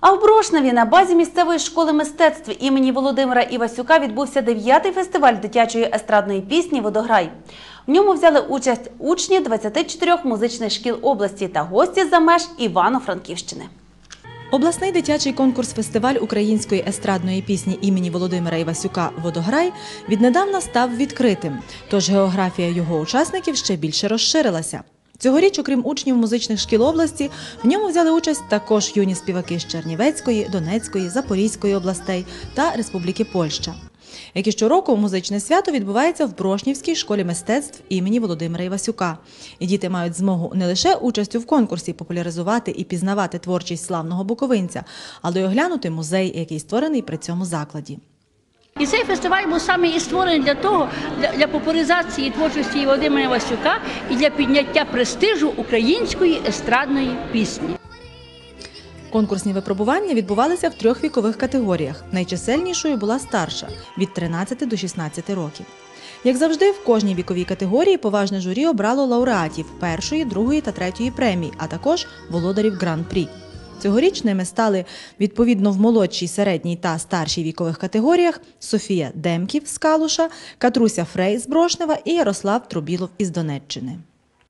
А в Брошневі на базі місцевої школи мистецтв імені Володимира Івасюка відбувся дев'ятий фестиваль дитячої естрадної пісні Водограй. В ньому взяли участь учні 24 музичних шкіл області та гості за меж Івано-Франківщини. Обласний дитячий конкурс-фестиваль української естрадної пісні імені Володимира Івасюка Водограй віднедавна став відкритим, тож географія його учасників ще більше розширилася. Цьогоріч, окрім учнів музичних шкіл області, в ньому взяли участь також юні співаки з Чернівецької, Донецької, Запорізької областей та Республіки Польща. Як і щороку, музичне свято відбувається в Брошнівській школі мистецтв імені Володимира Івасюка. І діти мають змогу не лише участю в конкурсі популяризувати і пізнавати творчість славного буковинця, але й оглянути музей, який створений при цьому закладі. І цей фестиваль був саме і створений для того, для, для популяризації творчості Володимира Васюка і для підняття престижу української естрадної пісні. Конкурсні випробування відбувалися в трьох вікових категоріях. Найчисельнішою була старша від 13 до 16 років. Як завжди, в кожній віковій категорії поважне журі обрало лауреатів першої, другої та третьої премій, а також володарів гран-прі. Цьогоріч ними стали відповідно в молодшій, середній та старшій вікових категоріях Софія Демків з Калуша, Катруся Фрей з Брошнева і Ярослав Трубілов із Донеччини.